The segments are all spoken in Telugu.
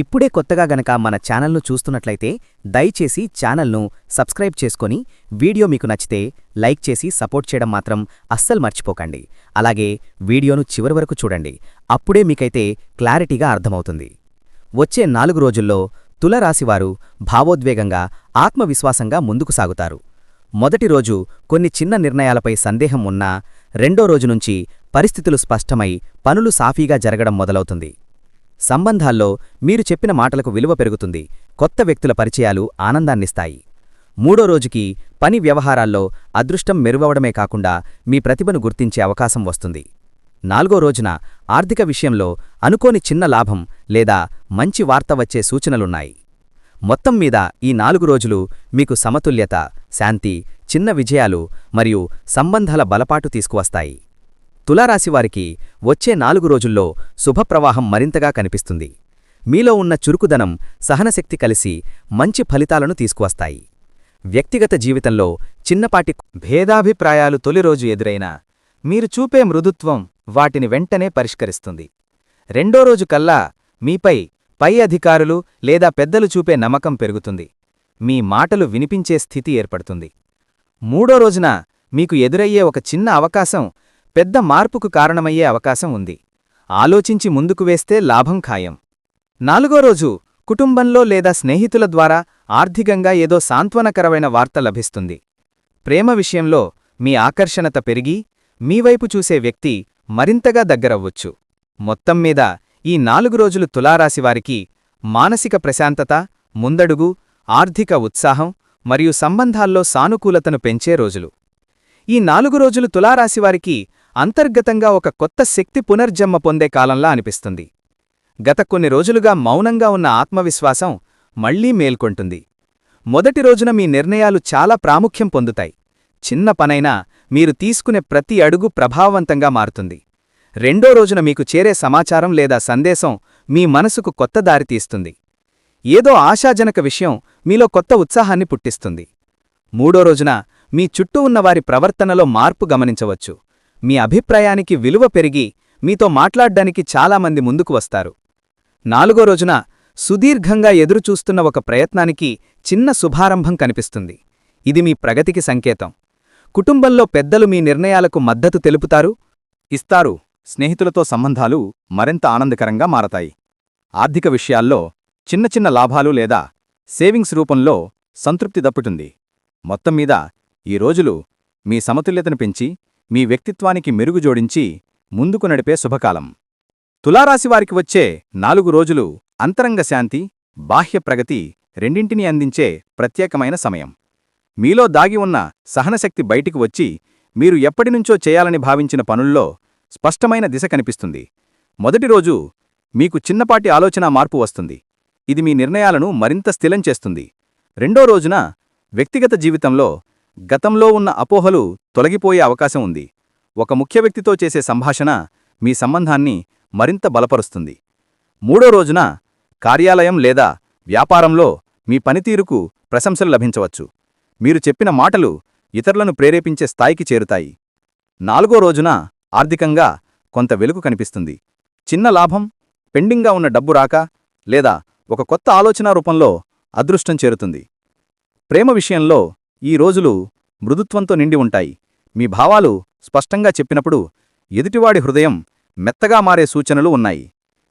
ఇప్పుడే కొత్తగా గనక మన ఛానల్ను చూస్తున్నట్లయితే దయచేసి ఛానల్ను సబ్స్క్రైబ్ చేసుకొని వీడియో మీకు నచ్చితే లైక్ చేసి సపోర్ట్ చేయడం మాత్రం అస్సలు మర్చిపోకండి. అలాగే వీడియోను చివరి వరకు చూడండి. అప్పుడే మీకైతే క్లారిటీగా అర్థమవుతుంది. వచ్చే నాలుగు రోజుల్లో తులరాశివారు భావోద్వేగంగా ఆత్మవిశ్వాసంగా ముందుకు సాగుతారు. మొదటి రోజు కొన్ని చిన్న నిర్ణయాలపై సందేహం ఉన్నా రెండో రోజు నుంచి పరిస్థితులు స్పష్టమై పనులు సాఫీగా జరగడం మొదలవుతుంది. సంబంధాల్లో మీరు చెప్పిన మాటలకు విలువ పెరుగుతుంది. కొత్త వ్యక్తుల పరిచయాలు ఆనందాన్నిస్తాయి. మూడో రోజుకి పని వ్యవహారాల్లో అదృష్టం మెరుగవడమే కాకుండా మీ ప్రతిభను గుర్తించే అవకాశం వస్తుంది. నాలుగో రోజున ఆర్థిక విషయంలో అనుకోని చిన్న లాభం లేదా మంచి వార్త వచ్చే సూచనలున్నాయి. మొత్తం మీద ఈ నాలుగు రోజులు మీకు సమతుల్యత శాంతి చిన్న విజయాలు మరియు సంబంధాల బలపాటు తీసుకువస్తాయి. తులారాశివారికి వచ్చే నాలుగు రోజుల్లో శుభప్రవాహం మరింతగా కనిపిస్తుంది. మీలో ఉన్న చురుకుదనం సహనశక్తి కలిసి మంచి ఫలితాలను తీసుకువస్తాయి. వ్యక్తిగత జీవితంలో చిన్నపాటి భేదాభిప్రాయాలు తొలి రోజు ఎదురైనా మీరు చూపే మృదుత్వం వాటిని వెంటనే పరిష్కరిస్తుంది. రెండో రోజు కల్లా మీపై పై అధికారులు లేదా పెద్దలు చూపే నమ్మకం పెరుగుతుంది. మీ మాటలు వినిపించే స్థితి ఏర్పడుతుంది. మూడో రోజున మీకు ఎదురయ్యే ఒక చిన్న అవకాశం పెద్ద మార్పుకు కారణమయ్యే అవకాశం ఉంది. ఆలోచించి ముందుకు వేస్తే లాభం ఖాయం. నాలుగో రోజు కుటుంబంలో లేదా స్నేహితుల ద్వారా ఆర్థికంగా ఏదో సాంత్వనకరమైన వార్త లభిస్తుంది. ప్రేమ విషయంలో మీ ఆకర్షణత పెరిగి మీవైపు చూసే వ్యక్తి మరింతగా దగ్గరవ్వచ్చు. మొత్తం మీద ఈ నాలుగు రోజులు తులారాశివారికి మానసిక ప్రశాంతత ముందడుగు ఆర్థిక ఉత్సాహం మరియు సంబంధాల్లో సానుకూలతను పెంచే రోజులు. ఈ నాలుగు రోజులు తులారాశివారికి అంతర్గతంగా ఒక కొత్త శక్తి పునర్జన్మ పొందే కాలంలా అనిపిస్తుంది. గత కొన్ని రోజులుగా మౌనంగా ఉన్న ఆత్మవిశ్వాసం మళ్ళీ మేల్కొంటుంది. మొదటి రోజున మీ నిర్ణయాలు చాలా ప్రాముఖ్యం పొందుతాయి. చిన్న పనైనా మీరు తీసుకునే ప్రతి అడుగు ప్రభావవంతంగా మారుతుంది. రెండో రోజున మీకు చేరే సమాచారం లేదా సందేశం మీ మనసుకు కొత్త దారి తీస్తుంది. ఏదో ఆశాజనక విషయం మీలో కొత్త ఉత్సాహాన్ని పుట్టిస్తుంది. మూడో రోజున మీ చుట్టూ ఉన్నవారి ప్రవర్తనలో మార్పు గమనించవచ్చు. మీ అభిప్రాయానికి విలువ పెరిగి మీతో మాట్లాడ్డానికి చాలామంది ముందుకు వస్తారు. నాలుగో రోజున సుదీర్ఘంగా ఎదురుచూస్తున్న ఒక ప్రయత్నానికి చిన్న శుభారంభం కనిపిస్తుంది. ఇది మీ ప్రగతికి సంకేతం. కుటుంబంలో పెద్దలు మీ నిర్ణయాలకు మద్దతు తెలుపుతారు ఇస్తారు స్నేహితులతో సంబంధాలు మరింత ఆనందకరంగా మారతాయి. ఆర్థిక విషయాల్లో చిన్న చిన్న లాభాలు లేదా సేవింగ్స్ రూపంలో సంతృప్తి దప్పుతుంది. మొత్తం మీద ఈ రోజులు మీ సమతుల్యతను పెంచి మీ వ్యక్తిత్వానికి మెరుగు జోడించి ముందుకు నడిపే శుభకాలం. తులారాశివారికి వచ్చే నాలుగు రోజులు అంతరంగ శాంతి బాహ్య ప్రగతి రెండింటినీ అందించే ప్రత్యేకమైన సమయం. మీలో దాగి ఉన్న సహనశక్తి బయటికి వచ్చి మీరు ఎప్పటినుంచో చేయాలని భావించిన పనుల్లో స్పష్టమైన దిశ కనిపిస్తుంది. మొదటి రోజు మీకు చిన్నపాటి ఆలోచన మార్పు వస్తుంది. ఇది మీ నిర్ణయాలను మరింత స్థిలం చేస్తుంది. రెండో రోజున వ్యక్తిగత జీవితంలో గతంలో ఉన్న అపోహలు తొలగిపోయే అవకాశం ఉంది. ఒక ముఖ్య వ్యక్తితో చేసే సంభాషణ మీ సంబంధాన్ని మరింత బలపరుస్తుంది. మూడో రోజున కార్యాలయం లేదా వ్యాపారంలో మీ పనితీరుకు ప్రశంసలు లభించవచ్చు. మీరు చెప్పిన మాటలు ఇతరులను ప్రేరేపించే స్థాయికి చేరుతాయి. నాలుగో రోజున ఆర్థికంగా కొంత వెలుగు కనిపిస్తుంది. చిన్న లాభం పెండింగ్గా ఉన్న డబ్బు రాక లేదా ఒక కొత్త ఆలోచన రూపంలో అదృష్టం చేరుతుంది. ప్రేమ విషయంలో ఈ రోజులు మృదుత్వంతో నిండి ఉంటాయి. మీ భావాలు స్పష్టంగా చెప్పినప్పుడు ఎదుటివాడి హృదయం మెత్తగా మారే సూచనలు ఉన్నాయి.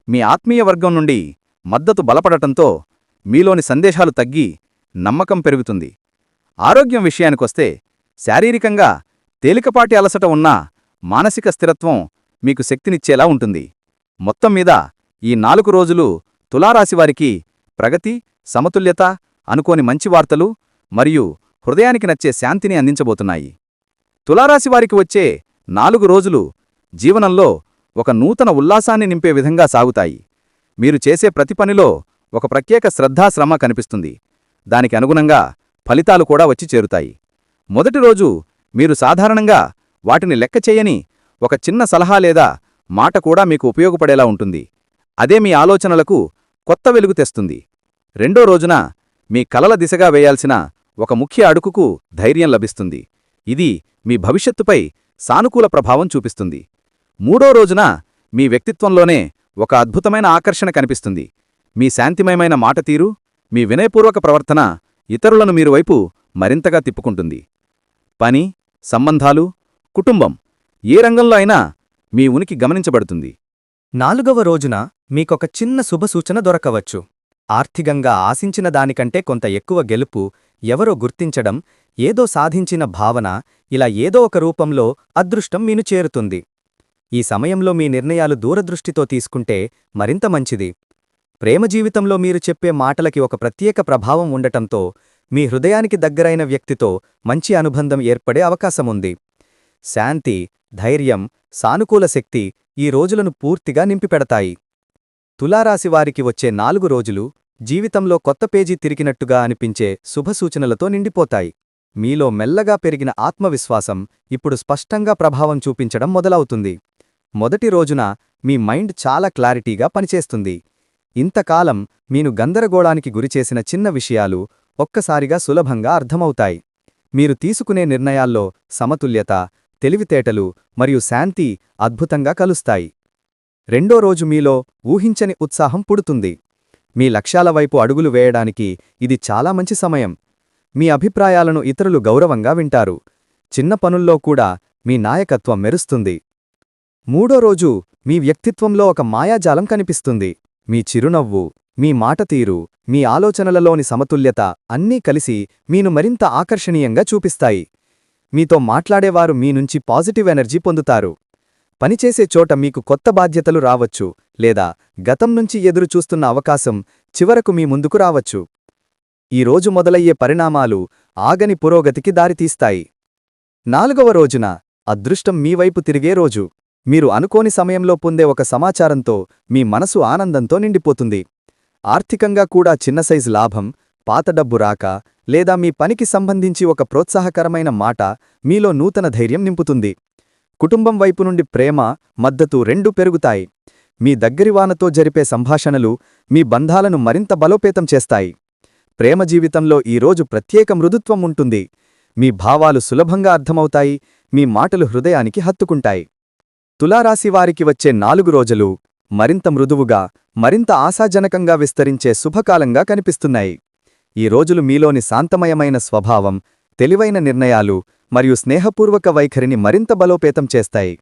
మీ ఆత్మీయ వర్గం నుండి మద్దతు బలపడటంతో మీలోని సందేశాలు తగ్గి నమ్మకం పెరుగుతుంది. ఆరోగ్యం విషయానికొస్తే శారీరకంగా తేలికపాటి అలసట ఉన్నా మానసిక స్థిరత్వం మీకు శక్తినిచ్చేలా ఉంటుంది. మొత్తం మీద ఈ నాలుగు రోజులు తులారాశివారికి ప్రగతి సమతుల్యత అనుకోని మంచి వార్తలు మరియు హృదయానికి నచ్చే శాంతిని అందించబోతున్నాయి. తులారాశివారికి వచ్చే నాలుగు రోజులు జీవనంలో ఒక నూతన ఉల్లాసాన్ని నింపే విధంగా సాగుతాయి. మీరు చేసే ప్రతి పనిలో ఒక ప్రత్యేక శ్రద్ధాశ్రమ కనిపిస్తుంది. దానికి అనుగుణంగా ఫలితాలు కూడా వచ్చి చేరుతాయి. మొదటి రోజు మీరు సాధారణంగా వాటిని లెక్క చేయని ఒక చిన్న సలహా లేదా మాట కూడా మీకు ఉపయోగపడేలా ఉంటుంది. అదే మీ ఆలోచనలకు కొత్త వెలుగు తెస్తుంది. రెండో రోజున మీ కలల దిశగా వేయాల్సిన ఒక ముఖ్య అడుగుకు ధైర్యం లభిస్తుంది. ఇది మీ భవిష్యత్తుపై సానుకూల ప్రభావం చూపిస్తుంది. మూడో రోజున మీ వ్యక్తిత్వంలోనే ఒక అద్భుతమైన ఆకర్షణ కనిపిస్తుంది. మీ శాంతిమయమైన మాట తీరు మీ వినయపూర్వక ప్రవర్తన ఇతరులను మీరు వైపు మరింతగా తిప్పుకుంటుంది. పని సంబంధాలు కుటుంబం ఏ రంగంలో అయినా మీ ఉనికి గమనించబడుతుంది. నాలుగవ రోజున మీకొక చిన్న శుభసూచన దొరకవచ్చు. ఆర్థికంగా ఆశించిన దానికంటే కొంత ఎక్కువ గెలుపు ఎవరో గుర్తించడం ఏదో సాధించిన భావన ఇలా ఏదో ఒక రూపంలో అదృష్టం మీను చేరుతుంది. ఈ సమయంలో మీ నిర్ణయాలు దూరదృష్టితో తీసుకుంటే మరింత మంచిది. ప్రేమ జీవితంలో మీరు చెప్పే మాటలకి ఒక ప్రత్యేక ప్రభావం ఉండటంతో మీ హృదయానికి దగ్గరైన వ్యక్తితో మంచి అనుబంధం ఏర్పడే అవకాశముంది. శాంతి ధైర్యం సానుకూల శక్తి ఈ రోజులను పూర్తిగా నింపిపెడతాయి. తులారాశివారికి వచ్చే నాలుగు రోజులు జీవితంలో కొత్త పేజీ తిరిగినట్టుగా అనిపించే శుభసూచనలతో నిండిపోతాయి. మీలో మెల్లగా పెరిగిన ఆత్మవిశ్వాసం ఇప్పుడు స్పష్టంగా ప్రభావం చూపించడం మొదలవుతుంది. మొదటి రోజున మీ మైండ్ చాలా క్లారిటీగా పనిచేస్తుంది. ఇంతకాలం మీను గందరగోళానికి గురిచేసిన చిన్న విషయాలు ఒక్కసారిగా సులభంగా అర్థమవుతాయి. మీరు తీసుకునే నిర్ణయాల్లో సమతుల్యత తెలివితేటలు మరియు శాంతి అద్భుతంగా కలుస్తాయి. రెండో రోజు మీలో ఊహించని ఉత్సాహం పుడుతుంది. మీ లక్ష్యాల వైపు అడుగులు వేయడానికి ఇది చాలా మంచి సమయం. మీ అభిప్రాయాలను ఇతరులు గౌరవంగా వింటారు. చిన్న పనుల్లో కూడా మీ నాయకత్వం మెరుస్తుంది. మూడో రోజు మీ వ్యక్తిత్వంలో ఒక మాయాజాలం కనిపిస్తుంది. మీ చిరునవ్వు మీ మాట తీరు మీ ఆలోచనలలోని సమతుల్యత అన్నీ కలిసి మీను మరింత ఆకర్షణీయంగా చూపిస్తాయి. మీతో మాట్లాడేవారు మీ నుంచి పాజిటివ్ ఎనర్జీ పొందుతారు. పనిచేసే చోట మీకు కొత్త బాధ్యతలు రావచ్చు లేదా గతం నుంచి ఎదురుచూస్తున్న అవకాశం చివరకు మీ ముందుకు రావచ్చు. ఈ రోజు మొదలయ్యే పరిణామాలు ఆగని పురోగతికి దారితీస్తాయి. నాలుగవ రోజున అదృష్టం మీ వైపు తిరిగే రోజు. మీరు అనుకోని సమయంలో పొందే ఒక సమాచారంతో మీ మనసు ఆనందంతో నిండిపోతుంది. ఆర్థికంగా కూడా చిన్న సైజు లాభం పాత డబ్బు రాక లేదా మీ పనికి సంబంధించి ఒక ప్రోత్సాహకరమైన మాట మీలో నూతన ధైర్యం నింపుతుంది. కుటుంబం వైపు నుండి ప్రేమ మద్దతు రెండూ పెరుగుతాయి. మీ దగ్గరివానతో జరిపే సంభాషణలు మీ బంధాలను మరింత బలోపేతం చేస్తాయి. ప్రేమ జీవితంలో ఈరోజు ప్రత్యేక మృదుత్వం ఉంటుంది. మీ భావాలు సులభంగా అర్థమవుతాయి మీ మాటలు హృదయానికి హత్తుకుంటాయి. తులారాశివారికి వచ్చే నాలుగు రోజులు మరింత మృదువుగా మరింత ఆశాజనకంగా విస్తరించే శుభకాలంగా కనిపిస్తున్నాయి. ఈ రోజులు మీలోని శాంతమయమైన స్వభావం తెలివైన నిర్ణయాలు మరియు స్నేహపూర్వక వైఖరిని మరింత బలోపేతం చేస్తాయి.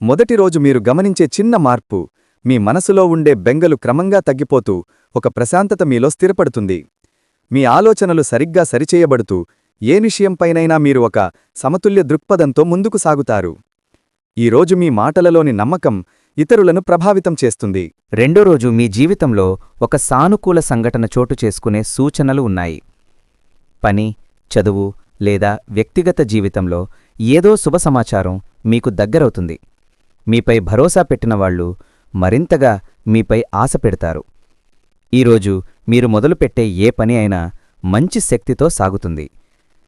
మొదటి రోజు మీరు గమనించే చిన్న మార్పు మీ మనసులో ఉండే బెంగలు క్రమంగా తగ్గిపోతూ ఒక ప్రశాంతత మీలో స్థిరపడుతుంది. మీ ఆలోచనలు సరిగ్గా సరిచేయబడుతూ ఏ విషయంపైనైనా మీరు ఒక సమతుల్య దృక్పథంతో ముందుకు సాగుతారు. ఈరోజు మీ మాటలలోని నమ్మకం ఇతరులను ప్రభావితం చేస్తుంది. రెండో రోజు మీ జీవితంలో ఒక సానుకూల సంఘటన చోటు చేసుకునే సూచనలు ఉన్నాయి. పని చదువు లేదా వ్యక్తిగత జీవితంలో ఏదో శుభ సమాచారం మీకు దగ్గరవుతుంది. మీపై భరోసా పెట్టిన వాళ్ళు మరింతగా మీపై ఆశ పెడతారు. ఈరోజు మీరు మొదలుపెట్టే ఏ పని అయినా మంచి శక్తితో సాగుతుంది.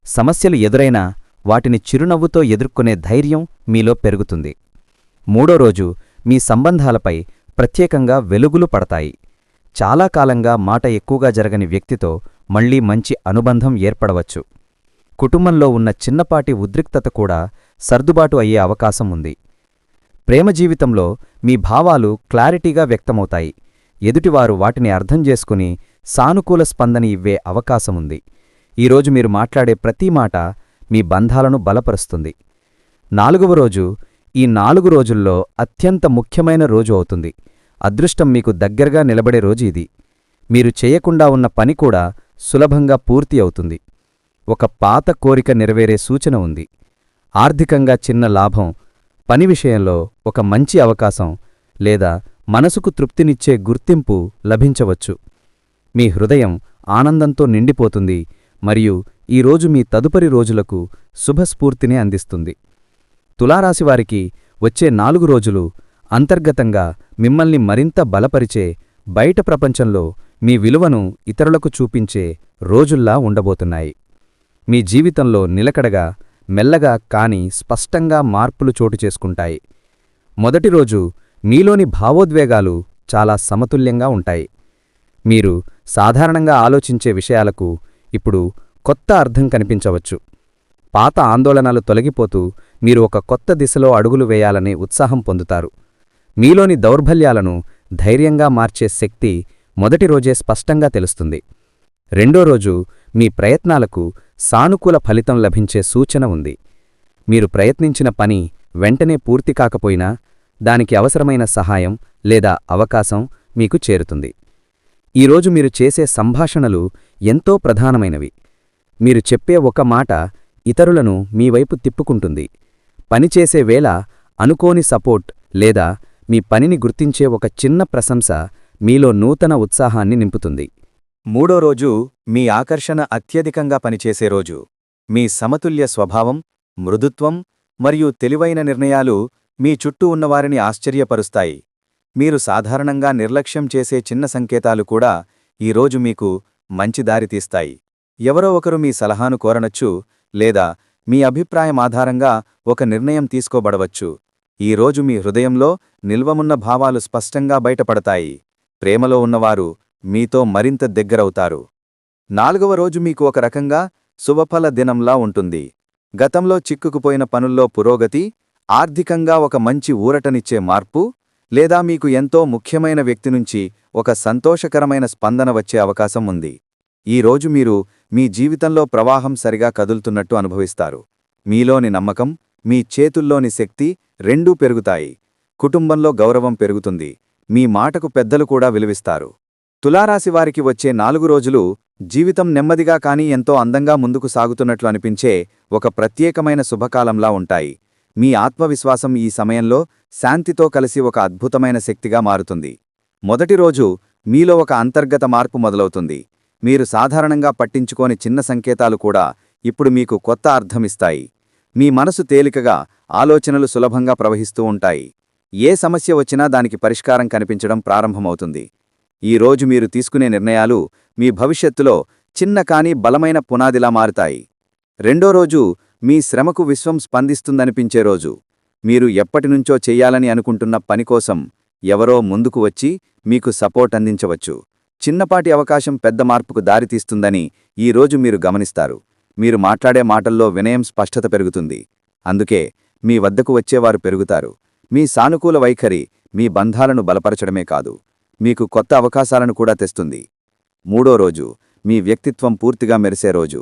సమస్యలు ఎదురైనా వాటిని చిరునవ్వుతో ఎదుర్కొనే ధైర్యం మీలో పెరుగుతుంది. మూడో రోజు మీ సంబంధాలపై ప్రత్యేకంగా వెలుగులు పడతాయి. చాలా కాలంగా మాట ఎక్కువగా జరగని వ్యక్తితో మళ్ళీ మంచి అనుబంధం ఏర్పడవచ్చు. కుటుంబంలో ఉన్న చిన్నపాటి ఉద్రిక్తత కూడా సర్దుబాటు అయ్యే అవకాశం ఉంది. ప్రేమ జీవితంలో మీ భావాలు క్లారిటీగా వ్యక్తమవుతాయి. ఎదుటివారు వాటిని అర్థం చేసుకుని సానుకూల స్పందన ఇవ్వే అవకాశముంది ఈరోజు మీరు మాట్లాడే ప్రతి మాట మీ బంధాలను బలపరుస్తుంది. నాలుగవ రోజు ఈ నాలుగు రోజుల్లో అత్యంత ముఖ్యమైన రోజు అవుతుంది. అదృష్టం మీకు దగ్గరగా నిలబడే రోజు ఇది. మీరు చేయకుండా ఉన్న పని కూడా సులభంగా పూర్తి అవుతుంది. ఒక పాత కోరిక నెరవేరే సూచన ఉంది. ఆర్థికంగా చిన్న లాభం పని విషయంలో ఒక మంచి అవకాశం లేదా మనసుకు తృప్తినిచ్చే గుర్తింపు లభించవచ్చు. మీ హృదయం ఆనందంతో నిండిపోతుంది మరియు ఈరోజు మీ తదుపరి రోజులకు శుభస్ఫూర్తిని అందిస్తుంది. తులారాశివారికి వచ్చే నాలుగు రోజులు అంతర్గతంగా మిమ్మల్ని మరింత బలపరిచే బయట ప్రపంచంలో మీ విలువను ఇతరులకు చూపించే రోజుల్లా ఉండబోతున్నాయి. మీ జీవితంలో నిలకడగా మెల్లగా కాని స్పష్టంగా మార్పులు చోటు చేసుకుంటాయి. మొదటి రోజు మీలోని భావోద్వేగాలు చాలా సమతుల్యంగా ఉంటాయి. మీరు సాధారణంగా ఆలోచించే విషయాలకు ఇప్పుడు కొత్త అర్థం కనిపించవచ్చు. పాత ఆందోళనలు తొలగిపోతూ మీరు ఒక కొత్త దిశలో అడుగులు వేయాలనే ఉత్సాహం పొందుతారు. మీలోని దౌర్బల్యాలను ధైర్యంగా మార్చే శక్తి మొదటి రోజే స్పష్టంగా తెలుస్తుంది. రెండో రోజు మీ ప్రయత్నాలకు సానుకూల ఫలితం లభించే సూచన ఉంది. మీరు ప్రయత్నించిన పని వెంటనే పూర్తి కాకపోయినా దానికి అవసరమైన సహాయం లేదా అవకాశం మీకు చేరుతుంది. ఈరోజు మీరు చేసే సంభాషణలు ఎంతో ప్రధానమైనవి. మీరు చెప్పే ఒక మాట ఇతరులను మీ వైపు తిప్పుకుంటుంది. పనిచేసే వేళ అనుకోని సపోర్ట్ లేదా మీ పనిని గుర్తించే ఒక చిన్న ప్రశంస మీలో నూతన ఉత్సాహాన్ని నింపుతుంది. మూడో రోజు మీ ఆకర్షణ అత్యధికంగా పనిచేసే రోజు. మీ సమతుల్య స్వభావం మృదుత్వం మరియు తెలివైన నిర్ణయాలు మీ చుట్టూ ఉన్నవారిని ఆశ్చర్యపరుస్తాయి. మీరు సాధారణంగా నిర్లక్ష్యం చేసే చిన్న సంకేతాలు కూడా ఈరోజు మీకు మంచి దారితీస్తాయి ఎవరో ఒకరు మీ సలహాను కోరనొచ్చు లేదా మీ అభిప్రాయం ఆధారంగా ఒక నిర్ణయం తీసుకోబడవచ్చు. ఈరోజు మీ హృదయంలో నిల్వమున్న భావాలు స్పష్టంగా బయటపడతాయి. ప్రేమలో ఉన్నవారు మీతో మరింత దగ్గరవుతారు. నాలుగవ రోజు మీకు ఒక రకంగా శుభఫల దినంలా ఉంటుంది. గతంలో చిక్కుకుపోయిన పనుల్లో పురోగతి ఆర్థికంగా ఒక మంచి ఊరటనిచ్చే మార్పు లేదా మీకు ఎంతో ముఖ్యమైన వ్యక్తి నుంచి ఒక సంతోషకరమైన స్పందన వచ్చే అవకాశం ఉంది. ఈ రోజు మీరు మీ జీవితంలో ప్రవాహం సరిగా కదులుతున్నట్టు అనుభవిస్తారు. మీలోని నమ్మకం మీ చేతుల్లోని శక్తి రెండూ పెరుగుతాయి. కుటుంబంలో గౌరవం పెరుగుతుంది. మీ మాటకు పెద్దలు కూడా విలువిస్తారు. తులారాశివారికి వచ్చే నాలుగు రోజులు జీవితం నెమ్మదిగా కాని ఎంతో అందంగా ముందుకు సాగుతున్నట్లు అనిపించే ఒక ప్రత్యేకమైన శుభకాలంలా ఉంటాయి. మీ ఆత్మవిశ్వాసం ఈ సమయంలో శాంతితో కలిసి ఒక అద్భుతమైన శక్తిగా మారుతుంది. మొదటి రోజు మీలో ఒక అంతర్గత మార్పు మొదలవుతుంది. మీరు సాధారణంగా పట్టించుకోని చిన్న సంకేతాలు కూడా ఇప్పుడు మీకు కొత్త అర్థమిస్తాయి మీ మనసు తేలికగా ఆలోచనలు సులభంగా ప్రవహిస్తూ ఉంటాయి. ఏ సమస్య వచ్చినా దానికి పరిష్కారం కనిపించడం ప్రారంభమవుతుంది. ఈరోజు మీరు తీసుకునే నిర్ణయాలు మీ భవిష్యత్తులో చిన్న కానీ బలమైన పునాదిలా మారుతాయి. రెండో రోజు మీ శ్రమకు విశ్వం స్పందిస్తుందనిపించే రోజు. మీరు ఎప్పటినుంచో చెయ్యాలని అనుకుంటున్న పని కోసం ఎవరో ముందుకు వచ్చి మీకు సపోర్ట్ అందించవచ్చు. చిన్నపాటి అవకాశం పెద్ద మార్పుకు దారితీస్తుందని ఈరోజు మీరు గమనిస్తారు. మీరు మాట్లాడే మాటల్లో వినయం స్పష్టత పెరుగుతుంది. అందుకే మీ వద్దకు వచ్చేవారు పెరుగుతారు. మీ సానుకూల వైఖరి మీ బంధాలను బలపరచడమే కాదు. మీకు కొత్త అవకాశాలను కూడా తెస్తుంది. మూడో రోజు మీ వ్యక్తిత్వం పూర్తిగా మెరిసే రోజు.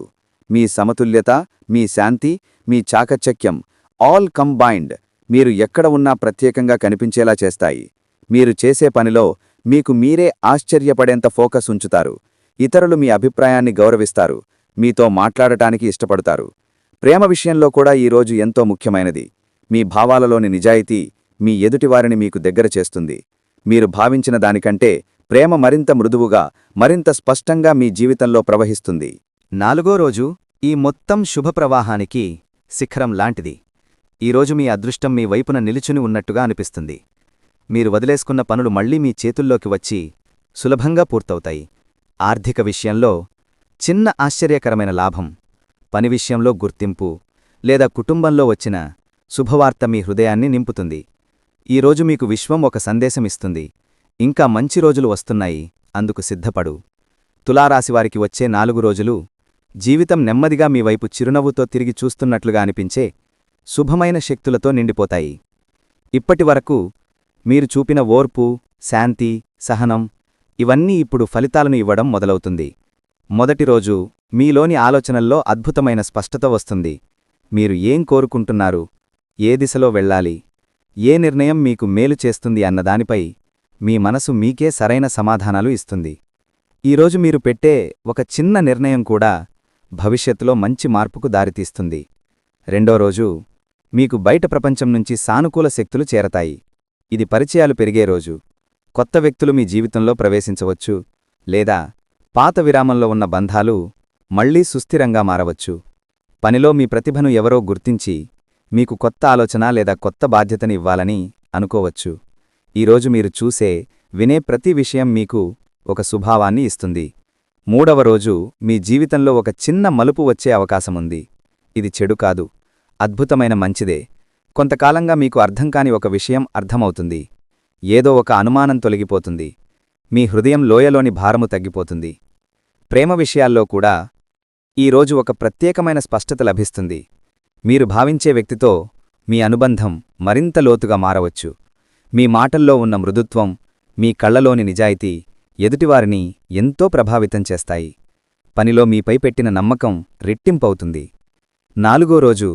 మీ సమతుల్యత మీ శాంతి మీ చాకచక్యం ఆల్ కంబైన్డ్ మీరు ఎక్కడ ఉన్నా ప్రత్యేకంగా కనిపించేలా చేస్తాయి. మీరు చేసే పనిలో మీకు మీరే ఆశ్చర్యపడేంత ఫోకస్ ఉంచుతారు. ఇతరులు మీ అభిప్రాయాన్ని గౌరవిస్తారు. మీతో మాట్లాడటానికి ఇష్టపడతారు. ప్రేమ విషయంలో కూడా ఈరోజు ఎంతో ముఖ్యమైనది. మీ భావాలలోని నిజాయితీ మీ ఎదుటివారిని మీకు దగ్గర చేస్తుంది. మీరు భావించిన దానికంటే ప్రేమ మరింత మృదువుగా మరింత స్పష్టంగా మీ జీవితంలో ప్రవహిస్తుంది. నాలుగో రోజు ఈ మొత్తం శుభప్రవాహానికి శిఖరం లాంటిది. ఈరోజు మీ అదృష్టం మీ వైపున నిలుచుని ఉన్నట్టుగా అనిపిస్తుంది. మీరు వదిలేసుకున్న పనులు మళ్ళీ మీ చేతుల్లోకి వచ్చి సులభంగా పూర్తవుతాయి. ఆర్థిక విషయంలో చిన్న ఆశ్చర్యకరమైన లాభం పని విషయంలో గుర్తింపు లేదా కుటుంబంలో వచ్చిన శుభవార్త మీ హృదయాన్ని నింపుతుంది. ఈరోజు మీకు విశ్వం ఒక సందేశమిస్తుంది. ఇంకా మంచి రోజులు వస్తున్నాయి అందుకు సిద్ధపడు. తులారాశివారికి వచ్చే నాలుగు రోజులు జీవితం నెమ్మదిగా మీ వైపు చిరునవ్వుతో తిరిగి చూస్తున్నట్లుగా అనిపించే శుభమైన శక్తులతో నిండిపోతాయి. ఇప్పటివరకు మీరు చూపిన ఓర్పు శాంతి సహనం ఇవన్నీ ఇప్పుడు ఫలితాలను ఇవ్వడం మొదలవుతుంది. మొదటి రోజు మీలోని ఆలోచనల్లో అద్భుతమైన స్పష్టత వస్తుంది. మీరు ఏం కోరుకుంటున్నారు ఏ దిశలో వెళ్ళాలి ఏ నిర్ణయం మీకు మేలు చేస్తుంది అన్నదానిపై మీ మనసు మీకే సరైన సమాధానాలు ఇస్తుంది. ఈరోజు మీరు పెట్టే ఒక చిన్న నిర్ణయం కూడా భవిష్యత్తులో మంచి మార్పుకు దారితీస్తుంది. రెండో రోజు మీకు బయట ప్రపంచం నుంచి సానుకూల శక్తులు చేరతాయి. ఇది పరిచయాలు పెరిగే రోజు. కొత్త వ్యక్తులు మీ జీవితంలో ప్రవేశించవచ్చు లేదా పాత విరామంలో ఉన్న బంధాలు మళ్ళీ సుస్థిరంగా మారవచ్చు. పనిలో మీ ప్రతిభను ఎవరో గుర్తించి మీకు కొత్త ఆలోచన లేదా కొత్త బాధ్యతని ఇవ్వాలని అనుకోవచ్చు. ఈరోజు మీరు చూసే వినే ప్రతి విషయం మీకు ఒక సుభావాన్ని ఇస్తుంది. మూడవ రోజు మీ జీవితంలో ఒక చిన్న మలుపు వచ్చే అవకాశముంది ఇది చెడు కాదు. అద్భుతమైన మంచిదే. కొంతకాలంగా మీకు అర్థం కాని ఒక విషయం అర్థమవుతుంది. ఏదో ఒక అనుమానం తొలగిపోతుంది. మీ హృదయం లోయలోని భారము తగ్గిపోతుంది. ప్రేమ విషయాల్లో కూడా ఈరోజు ఒక ప్రత్యేకమైన స్పష్టత లభిస్తుంది. మీరు భావించే వ్యక్తితో మీ అనుబంధం మరింత లోతుగా మారవచ్చు. మీ మాటల్లో ఉన్న మృదుత్వం మీ కళ్ళలోని నిజాయితీ ఎదుటివారిని ఎంతో ప్రభావితం చేస్తాయి. పనిలో మీపై పెట్టిన నమ్మకం రెట్టింపవుతుంది. నాలుగో రోజు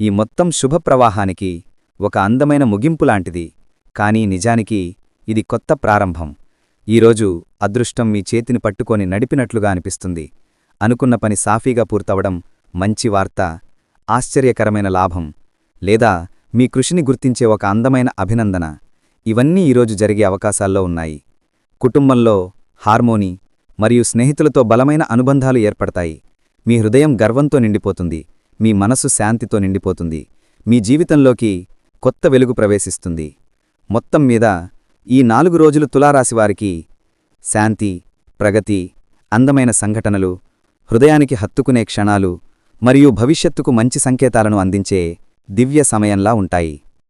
ఈ మొత్తం శుభప్రవాహానికి ఒక అందమైన ముగింపులాంటిది కానీ నిజానికి ఇది కొత్త ప్రారంభం. ఈరోజు అదృష్టం మీ చేతిని పట్టుకొని నడిపినట్లుగా అనిపిస్తుంది. అనుకున్న పని సాఫీగా పూర్తవడం మంచి వార్త. ఆశ్చర్యకరమైన లాభం. లేదా మీ కృషిని గుర్తించే ఒక అందమైన అభినందన. ఇవన్నీ ఈరోజు జరిగే అవకాశాల్లో ఉన్నాయి. కుటుంబంలో హార్మోని మరియు స్నేహితులతో బలమైన అనుబంధాలు ఏర్పడతాయి. మీ హృదయం గర్వంతో నిండిపోతుంది. మీ మనసు శాంతితో నిండిపోతుంది. మీ జీవితంలోకి కొత్త వెలుగు ప్రవేశిస్తుంది. మొత్తం మీద ఈ నాలుగు రోజులు తులారాశివారికి శాంతి ప్రగతి అందమైన సంఘటనలు హృదయానికి హత్తుకునే క్షణాలు మరియు భవిష్యత్తుకు మంచి సంకేతాలను అందించే దివ్య సమయంలా ఉంటాయి.